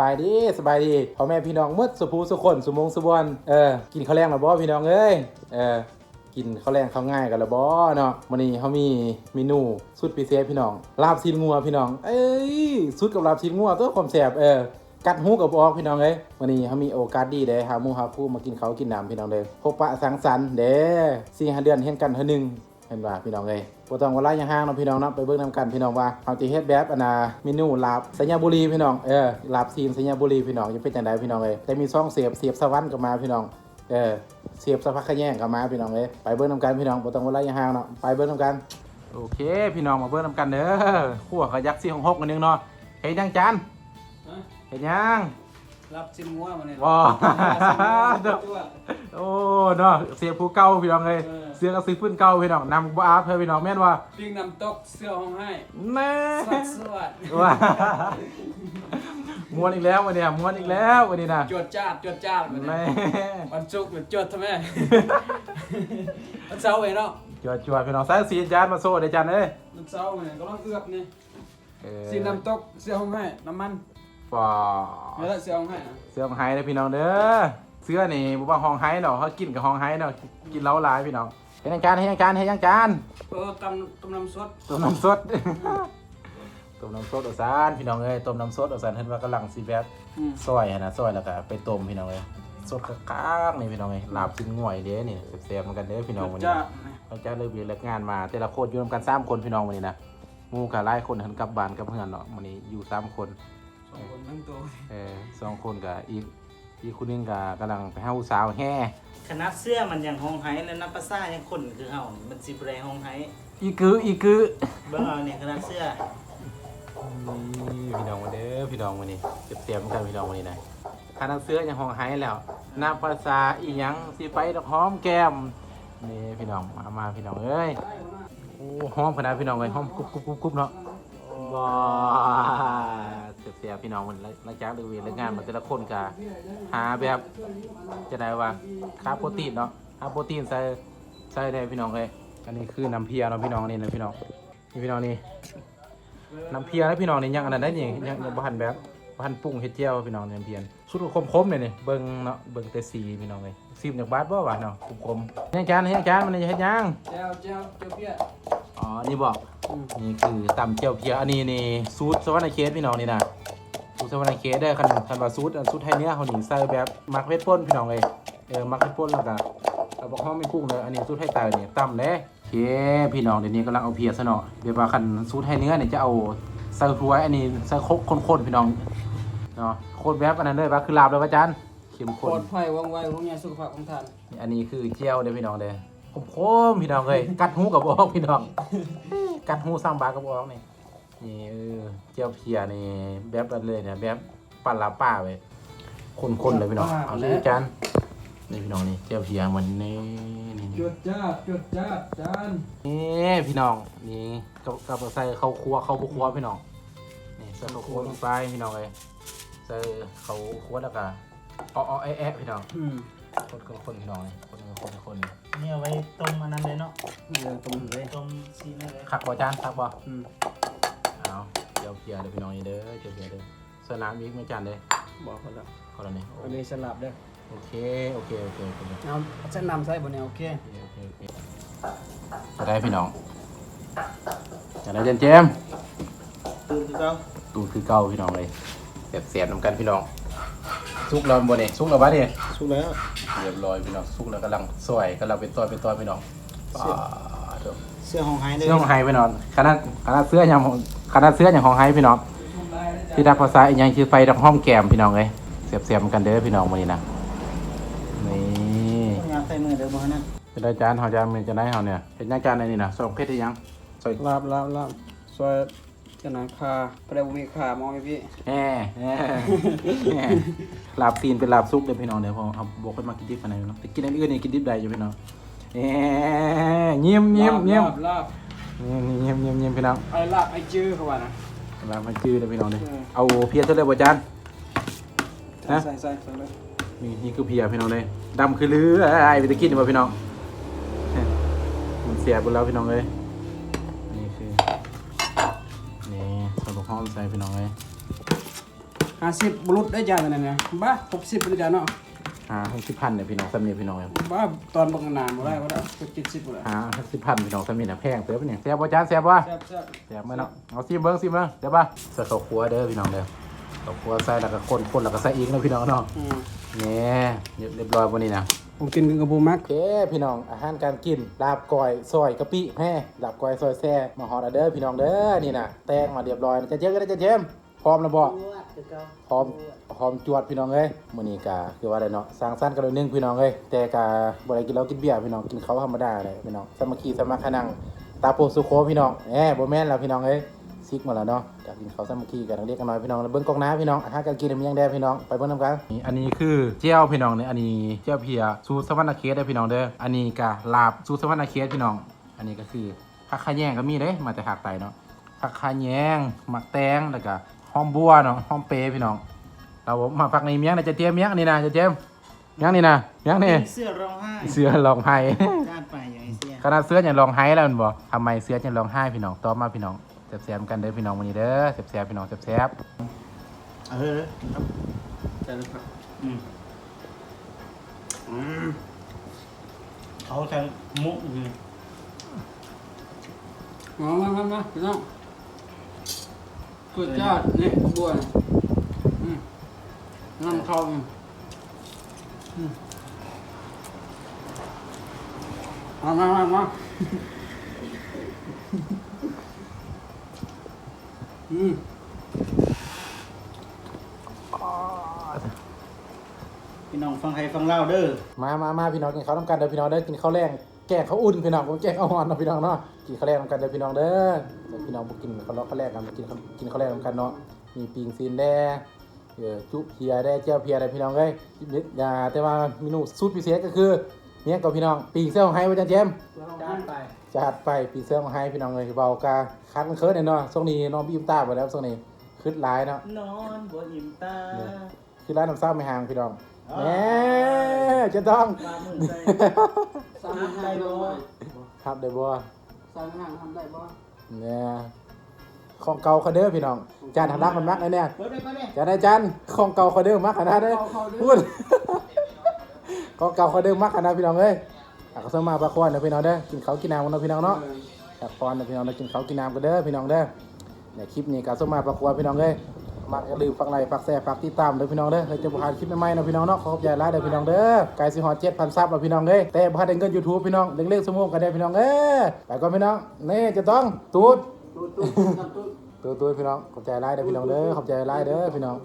บายดีสบายดีพ่อแม่พี่น้องมืดสุภูสุคนสุมงสุบวนเออกินข้าวแรงแล้วบ่พี่น้องเอ้ยเออกินข้าวแรงข้าวง่ายกันแล้วบ่เนาะวันนี้เขามีเมนูสุดพิเศษพี่น้องลาบซีนงัวพี่น้อง เอ้ยสุดกับลาบซีนงัวตัวความแซ่บเออกัดหูกับออกพี่น้องเอ้ยวันนี้เขามีโอกาสดีเด้หาหมูหาคู่มากินเขาวกินน้ำพี่น้องเด้พบปะสังสรรค์เด้สี่ห้าเดือนเห็นกันเท่านึง เห็นว่าพี่น้องเอ้ยบ่ต้องว่าไล่ยังห่างเนาะพี่น้องเนาะไปเบิ่งนํกันพี่น้องว่าเขาสิเฮ็ดแบบอันน่ะเมนูลาบสัญญาบุรีพี่น้องเออลาบซีนสัญญาบุรีพี่น้องจะเป็นจังไดพี่น้องเอ้ยแต่มีซ่องเสียบเสียบสวรรค์ก็มาพี่น้องเออเสียบสะพักขะแยงก็มาพี่น้องเอ้ยไปเบิ่งนํกันพี่น้องบ่ต้องว่าไล่ยังห่างเนาะไปเบิ่งนํกันโอเค พี่น้องมาเบิ่งนํกันเด้อขั่วขยักซี่ของหกกันนึงเนาะเฮ็ดยังจานฮะเฮ็ดยังรับซิมงัวมาเนี่ยว้าตัว โอ้เนาะเสียผู้เก่าพี่น้องเลยเออ เสียก็ซื้อพื้นเก่าพี่น้องนำบ่อาบเพื่อพี่น้องแม่นว่าปิ้งน้ำตกเสื้อห้องให้แน่สวัสดสวัสดว่าม้วนอีกแล้ววันนี้ม้วนอีกแล้ววันนี้นะจวดจ้าดจวดจ้าดมาแม่เนี่ยวันศุกร์หรือจวดทำไม วันเสาร์เองเนาะจวดจวดพี่น้องใส่สีจานมาโซ่ได้จานเอ้ยวันเสาร์เนี่ยก็ต้องเอือบนี่เออสีน้ำตกเสื้อห้องให้น้ำมันฝ่าแล้วเสื้อห้องให้นะเสื้อของไฮเลยพี่น้องเด้อ เสื้อนี่บ่ว่าห้องไฮเนาะเขากินกับห้องไฮเนาะกินเหล้าหลายพี่น้องเฮ็ดยังจานเฮ็ดยังจานเฮ็ดยังจานเออตำตำน้ำสดต้มน้ำสด ต้มน้ำสดเอาซานพี่น้องเอ้ยต้มน้ำสดเอาซานเห็นว่ากำลังสิแบบอืมซอยหั่นนะซอยแล้วก็ไปต้มพี่น้องเอ้ยสดคักๆนี่พี่น้องเอ้ยลาบชิ้นง่วยเด้นี่แซ่บๆเหมือนกันเด้อพี่น้องวันนี้ จ้าดเราจะเลิกเรียนเลิกงานมาแต่ละคนอยู่นำกันสามคนพี่น้องวันนี้นะหมู่กับหลายคนหันกลับบ้านกลับเฮือนเนาะวันนี้อยู่สามคนสองคนทั้งตัวเออสองคนกับอีก อีกคนหนึงก็กำลังไปหาผู้สาวแห่คณะเสื้อมันยังห้องไห้แล้วนับภาษายังคนคือเฮานี่มันสิบไรห้องไห้อีกืออีกือเบิ่งเอาเนี่ยคณะเสื้อนี่พี่น้องวันเด้อพี่น้องวันนี้เตรียมๆกันพี่น้องวันนี้นะคณะเสื้อยังห้องไห้แล้วนับภาษาอีหยังสิไปดอกหอมแก้มนี่พี่น้องมามาพี่น้องเอ้ยโอ้หอมขนาดพี่น้องเลยหอมกรุบกรุบกรุบกรุบเนาะ ว้าเสียพี่น้องวันหลังจากเลิกเรียนเลิกงานมาแต่ละคนก็หาแบบจะได้ว่าคาร์โปรตีนเนาะคาร์โปรตีนใส่ใส่ได้พี่น้องเลยอันนี้คือน้ำเพียเนาะพี่น้องนี่นะพี่น้องนี่พี่น้องนี่น้ำเพียแล้วพี่น้องนี่ยังอันนั้นได้นี่ยังยังบ้านแบบบ้านปรุงเฮ็ดเจียวพี่น้องนี่น้ำเพียนสุดคมๆเลยนี่เบิ่งเนาะเบิ่งแต่สีพี่น้องเลยซีมจากบาสบ่หวานเนาะคมๆยังจานยังจานมันจะเฮ็ดยังเจ้าเจ้าเจ้าเปี้ยอ๋อนี่บอก นี่คือตำเจียวเพียอันนี้นี่สูตสวรรค์เขตพี่น้องนี่นะสูตสวรรค์เขตได้คันคันว่าสูตรอันสูตไทยเนี้ยเขาหนีใส่แบบมักเพชรป่นพี่น้องเลยเออมักเพชรป่นแล้วก็เอาบอกห้องไม่กุ้งเลยอันนี้สูตไทยตายเนี่ยตำเลยเคพี่น้องเดี๋ยวนี้กำลังเอาเพียซะเนาะเดี๋ยวว่าคันสูตไทยเนื้อเนี่ยจะเอาใส่ถ้วยอันนี้ใส่ครกข้นๆพี่น้องเนาะโคตรแบบอันนั้นเลยว่าคือลาบเลยว่าจานเข้มปลข้อนดภัยว่องไวห่วงใยสุขภาพของท่านอันนี้คือเจียวเด้อพี่น้องเด้อ คมๆพี่น้องเลยกัดหูกับบอกพี่น้อง กัดหูสร้างบากับบอกนี่นี่เออเจียวเพียนี่แบบนั้นเลยเนี่ยแบบปลาลาป้าเว้ยคนๆเลยพี่น้องเอาเลยจานนี่พี่น้องนี่เจียวเพียมันนี่นี่จวดจ้าดจวดจ้าดจานนี่พี่น้องนี่กับกับใส่ข้าวคั่วข้าวคั่วพี่น้องนี่ใส่ข้าวคั่วลงไปพี่น้องเลยใส่ข้าวคั่วแล้วก็อ้อๆแอะๆพี่น้อง อืมคนๆคนๆพี่น้องนี่คนๆคนๆคนเนี่ยเอาไว้ต้มอันนั้นเลยเนาะนี่เลยตรงนี้เลยต้มซีนั่นเลยขักบ่จานขักบ่อืมเอาเจียวเพียเด้อพี่น้องนี่เด้อเจียวเพียเด้อสนามอีกไม่จานเด้อบอกคนละคนละนี่อันนี้สลับเด้อโอเคโอเคโอเคโอเคโอเคเอาฉันนำใส่บนเนี่ยโอเคโอเคโอเคจะได้พี่น้องจะได้เจนเจมส์ตื่นคือเก่าตูดคือเก่าพี่น้องเลยเสียบเสียบน้ำกันพี่น้อง ซุกแล้วบนนี่ซุกแล้วบ้านี่สุกแล้วเรียบร้อยพี่น้องซุกแล้วกำลังสวยกำลังเป็นตัวเป็นตัวพี่น้องป้าดเถอะเสื้อห้องไห้เลยเสื้อของไฮพี่น้องขนาดขนาดเสื้ออย่างขนาดเสื้ออย่างของไฮพี่น้องที่ดักภาษาอีกอย่างคือไฟดักห้อมแก้มพี่น้องเลยเสียบเสียบๆกันเด้อพี่น้องวันนี้นะนี่งานใส่มือเดี๋ยวบ่นั่นเป็นอาจารย์เขาจะมีจะได้เขาเนี่ยเป็นอาจารย์ในนี่นะสองเพศที่ยังสอยลาบลาบลาบซอยจะห นังคาประเดี๋ยวมีขามองไหมพี่แห่แห่แห่ลาบซีนเป็นลาบซุปเด้อพี่น้องเดี๋ยวพอเอาบอกให้มากินดิบกันหน่อยเนาะแต่กินอันอื่นนี่กินดิบได้อยู่พี่น้องแห่เงียบเงียบเงียบลาบลาบเงียบเงียบเงียบพี่น้องไอ้ลาบไอ้จื้อเขาว่านะลาบมาจื้อเด้อพี่น้องเด้อเออเอาเพียเท่าไหร่บ่อาจารย์ฮะใส่ใส่ใส่เลยนี่นี่คือเพียพี่น้องเลยดำคือลือไอ้ไปตะกินดีกว่าพี่น้องมันเสียไปแล้วพี่น้องเลย นี่คือนี่ส่วนของห้องใส่พี่น้องเลยห้าสิบบรุษได้จานนั่นนะบ้าหกสิบได้จานเนาะหาหกสิบพันเนี่ยพี่น้องสำเนียงพี่น้องครับบ้าตอนบังนานบ่ได้บ่ได้เจ็ดสิบบ่ได้หาหกสิบพันพี่น้องสำเนียงน่ะแพงเติบเนี่ยแซ่บบ่จานแซ่บบ่แซ่บแซ่บแซ่บไหมเนาะเอาซิมเบิ้งซิมเบิ้งเดี๋ยวป่ะใส่ข้าวคั่วเด้อพี่น้องเด้อข้าวคั่วใส่แล้วก็คนคนแล้วก็ใส่อีกเนาะพี่น้องเนาะอืม เนี่ยเรียบร้อยวันนี้นะ ผมกินกับบูมัก โอเคพี่น้องอาหารการกินลาบก้อยซอยกะปิแห่ลาบก้อยซอยแซ่มาฮอดเอเด้อพี่น้องเด้อนี่นะแตงมาเรียบร้อยจะเจ๊ก็ได้จะเจ๊มพร้อมแล้วบ่พร้อมพร้อมจวดพี่น้องเอ้ยมื้อนี้กะคือว่าได้เนาะสร้างสรรค์กันหน่อยหนึงพี่น้องเอ้ยแต่กะบ่ได้กินเหล้ากินเบียร์พี่น้องกินข้าวธรรมดาเลยพี่น้องสามัคคีสามัคคนังตาโปสุโคพี่น้องแหมบ่แม่นแล้วพี่น้องเอ้ย ซิกมาแล้วเนาะกะกินข้าวสามัคคีกันเรียกกันหน่อยพี่น้องแล้วเบิ่งกองน้าพี่น้องอาหารการกินมีหยังแดพี่น้องไปเบิ่งนํกันอันนี้คือเจียวพี่น้องเนี่ยอันนี้เจียวเพียสูตรสวรรค์เขตเด้อพี่น้องเด้ออันนี้กะลาบสูตรสวรรค์เขตพี่น้อง อันนี้ก็คือผักขะแยงก็มีเด้มาแต่ภาคใต้เนาะผักขะแยงหมักแตงแล้วก็หอมบัวเนาะหอมเปรย์พี่น้องเรามาฟักในเมียงนะจะเตรียมเมียงนี่นะจะเตรียมเมียงนี่นะเมียงนี่เสื้อร้องไห้เสือลองไห้ด้านไปอย่างไอ้เสียขนาดเสือยังลองไห้แล้วมันบอกทำไมเสือยังลองไห้พี่น้องต่อมาพี่น้อง แซ่บๆกันเด้อพี่น้องวันนี้เด้อแซ่บๆพี่น้องแซ่บเออแต่ละครับอืมอืมเขาทางมุกอยู่มามามามาพี่น้องกุดยอดนี่บัวนี่อืมน้ำทองอืมมามามามา อืมพี่น้องฟังไทยฟังเล่าวเด้อมามามาพี่น้องกินข้าวน้ำกันเด้อพี่น้องเด้อกินข้าวแรงแกงข้าวอุ่นพี่น้องผมแกงข้าวร้อนเนาะพี่น้องเนาะกินข้าวแรงน้ำกันเด้อพี่น้องเด้อพี่น้องบ่กินข้าวร้อนข้าวแรกกันกินข้าวกินข้าวแรงน้ำกันเนาะมีปิงซีนแด่เออจุเพียแด่เจ้าเพียได้พี่น้องเอ้ยอย่าแต่ว่าเมนูสูตรพิเศษก็คือ เนี่ยกับพี่น้องปิงเซี่ยวไฮ้ไว้จันเจมด้านไปจัดไปปีเสื้อมาให้พี่น้องเลยเบากาคัดมันเคิร์ดเนาะช่วงนี้น้องพี่ยิ้มตาไปแล้วช่วงนี้ขึ้นร้ายเนาะนอนบนอิ่มตาขึ้นร้ายน้ำเศร้าไม่ห่างพี่น้องอ๋อแหมจะต้องปลาหมึกใส่สามารถได้บ่ครับเดี๋ยวบัวสามารถทำได้บ่เนี่ยของเก่าเขาเด้อพี่น้องจานทำรักมันมักเลยเนี่ยเปิดไปเปิดไปจานได้จานของเก่าเขาเด้อมักขนาดเด้อพูด ของเก่าเขาเด้อมักนาดพี่น้องเอ้ยอะก็สมาปลาควนเด้อพี่น้องเด้อกินเขาวกินน้ำกันนะพี่น้องเนาะจากพรนะพี่น้องได้กินข้าวกินน้ำกันเด้อพี่น้องเด้อในคลิปนี้ก็สมมาประกวดพี่น้องเอ้ยมักอย่าลืมฝากไลค์ฝากแชร์ฝากติดตามเด้อพี่น้องเด้อเฮ้ยจะบ่พลาดคลิปใหม่ๆนะพี่น้องเนาะขอบใจหลายเด้อพี่น้องเด้อไกลสิฮอด7,000ซับแล้วพี่น้องเอ้ยแต่บ่ทันได้เงิน YouTube พี่น้องเล็กๆสมมุติกันได้อพี่น้องเอ้ยไปก่อนพี่น้องนี่จะต้องตูดตู้ตู้ตู้ตู้ตูดตูดพี่น้องขอบใจหลายเด้อพี่น้องเด้อขอบใจหลายเด้อพี่น้อง